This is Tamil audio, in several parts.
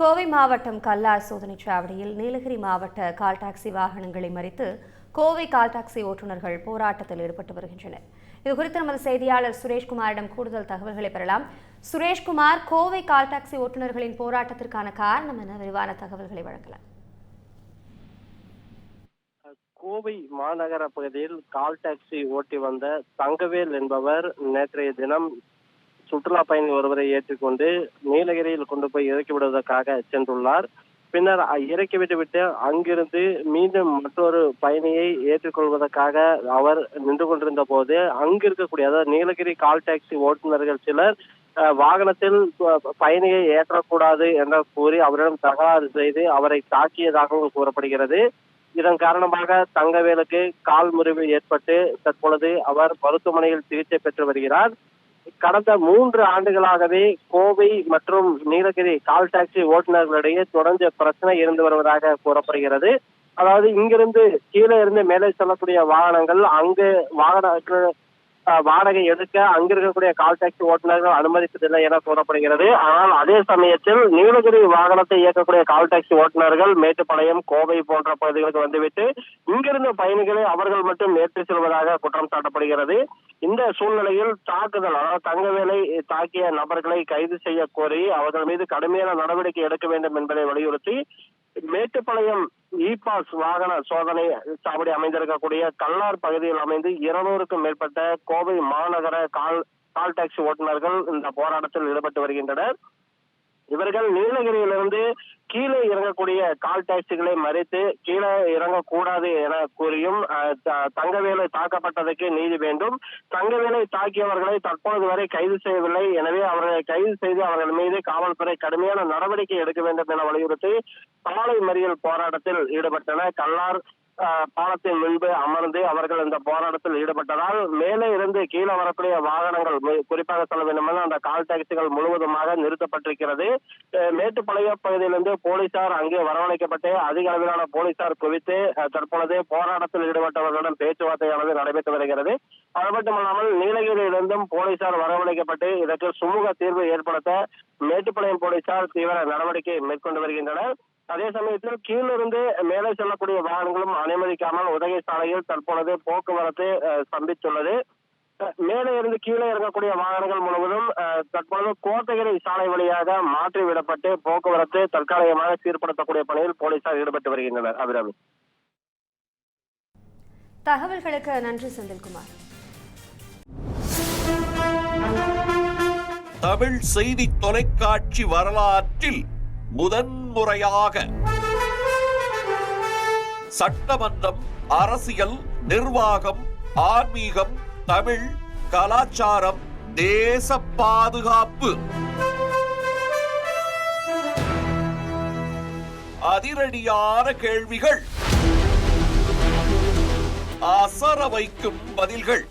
கோவை மாவட்டம் கல்லார் சோதனை சாவடியில் நீலகிரி மாவட்ட கால் டாக்ஸி வாகனங்களை மறித்து கோவை கால் டாக்ஸி ஓட்டுநர்கள் போராட்டத்தில் ஈடுபட்டு வருகின்றனர். இது குறித்து நமது செய்தியாளர் சுரேஷ்குமாரிடம் கூடுதல் தகவல்களை பெறலாம். சுரேஷ்குமார் கோவை கால் டாக்ஸி ஓட்டுநர்களின் போராட்டத்திற்கான காரணம் என விரிவான தகவல்களை வழங்கலாம். கோவை மாநகர பகுதியில் கால் டாக்ஸி ஓட்டி வந்த தங்கவேல் என்பவர் நேற்றைய தினம் சுற்றுலா பயணி ஒருவரை ஏற்றிக்கொண்டு நீலகிரியில் கொண்டு போய் இறக்கி விடுவதற்காக சென்றுள்ளார். பின்னர் அ- இறக்கி விட்டுவிட்டு அங்கிருந்து மீண்டும் மற்றொரு பயணியை ஏற்றுக்கொள்வதற்காக அவர் நின்று கொண்டிருந்த போது அங்கு இருக்கக்கூடிய அதாவது நீலகிரி கால் டாக்ஸி ஓட்டுநர்கள் சிலர் அஹ், வாகனத்தில் பயணியை ஏற்றக்கூடாது என்று கூறி அவரிடம் தகராறு செய்து அவரை தாக்கியதாகவும் கூறப்படுகிறது. இதன் காரணமாக தங்கவேலுக்கு கால் முறிவு ஏற்பட்டு தற்பொழுது அவர் மருத்துவமனையில் சிகிச்சை பெற்று வருகிறார். கடந்த மூன்று ஆண்டுகளாகவே கோவை மற்றும் நீலகிரி கால் டாக்ஸி ஓட்டுநர்களிடையே தொடர்ந்து பிரச்சனை இருந்து வருவதாக கூறப்படுகிறது. அதாவது இங்கிருந்து கீழே இருந்து மேலே செல்லக்கூடிய வாகனங்கள் அங்கு வாகன வாடகை எடுக்க அங்க இருக்கக்கூடிய கால் டாக்ஸி ஓட்டுநர்கள் அனுமதிப்பதில்லை என கூறப்படுகிறது. ஆனால் அதே சமயத்தில் நீலகிரி வாகனத்தை இயக்கக்கூடிய கால் டாக்ஸி ஓட்டுநர்கள் மேட்டுப்பாளையம் கோவை போன்ற பகுதிகளுக்கு வந்துவிட்டு இங்கிருந்து பயணிகளை அவர்கள் மட்டும் ஏற்றி செல்வதாக குற்றம் சாட்டப்படுகிறது. இந்த சூழ்நிலையில் தாக்குதல் அதாவது தங்கவேலை தாக்கிய நபர்களை கைது செய்ய கோரி அவர்கள் மீது கடுமையான நடவடிக்கை எடுக்க வேண்டும் என்பதை வலியுறுத்தி மேட்டுப்பாளையம் இ பாஸ் வாகன சோதனை சாவடி அமைந்திருக்கக்கூடிய கல்லார் பகுதியில் அமைந்து இருநூறுக்கும் மேற்பட்ட கோவை மாநகர கால் கால் டாக்ஸி ஓட்டுநர்கள் இந்த போராட்டத்தில் ஈடுபட்டு வருகின்றனர். இவர்கள் நீலகிரியிலிருந்து கீழே இறங்கக்கூடிய கால் டாக்ஸிகளை மறித்து கீழே இறங்கக்கூடாது என கூறியும் அஹ், த- தாக்கப்பட்டதற்கு நீதி வேண்டும். தங்கவேலை தாக்கியவர்களை தற்போது வரை கைது செய்யவில்லை. எனவே அவர்களை கைது செய்து அவர்கள் மீது காவல்துறை கடுமையான நடவடிக்கை எடுக்க வேண்டும் என வலியுறுத்தி சாலை மறியல் போராட்டத்தில் ஈடுபட்டன கல்லார் பாலத்தின் முன்பு அமர்ந்து அவர்கள் இந்த போராட்டத்தில் ஈடுபட்டதால் மேலே இருந்து கீழே வரக்கூடிய வாகனங்கள் குறிப்பாக சொல்ல வேண்டுமென்றால் அந்த கால் டாக்ஸிகள் முழுவதுமாக நிறுத்தப்பட்டிருக்கிறது. மேட்டுப்பாளைய மேட்டுப்பாளையம் பகுதியிலிருந்து போலீசார் அங்கே வரவழைக்கப்பட்டு அதிக அளவிலான போலீசார் குவித்து தற்பொழுது போராட்டத்தில் ஈடுபட்டவர்களுடன் பேச்சுவார்த்தையானது நடைபெற்று வருகிறது. அது மட்டுமல்லாமல் நீலகிரியிலிருந்தும் போலீசார் வரவழைக்கப்பட்டு இதற்கு சுமூக தீர்வு ஏற்படுத்த மேட்டுப்பாளையம் போலீசார் தீவிர நடவடிக்கை மேற்கொண்டு வருகின்றனர். அதே சமயத்தில் கீழிருந்து மேலே செல்லக்கூடிய வாகனங்களும் அனுமதிக்காமல் உதகை சாலையில் தற்பொழுது போக்குவரத்து அஹ், மேலே இருந்து கீழே இறங்கக்கூடிய வாகனங்கள் முழுவதும் தற்பொழுது கோத்தகிரி சாலை வழியாக மாற்றி விடப்பட்டு போக்குவரத்து தற்காலிகமாக சீர்படுத்தக்கூடிய பணியில் போலீசார் ஈடுபட்டு வருகின்றனர். அபிராமி. தகவல்களுக்கு நன்றி செந்தில்குமார். தமிழ் செய்தி தொலைக்காட்சி வரலாற்றில் முதன்முறையாக. சட்டமன்றம் அரசியல் நிர்வாகம் ஆன்மீகம் தமிழ் கலாச்சாரம் தேச பாதுகாப்பு. அதிரடியான கேள்விகள். அசர வைக்கும் பதில்கள்.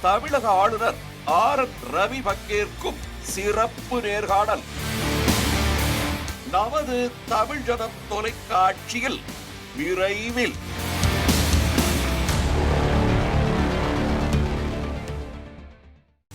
தமிழக ஆளுநர் ஆர் ரவி பக்கேற்கும் சிறப்பு நேர்காணல். நமது தமிழ் ஜனம் தொலைக்காட்சியில் விரைவில்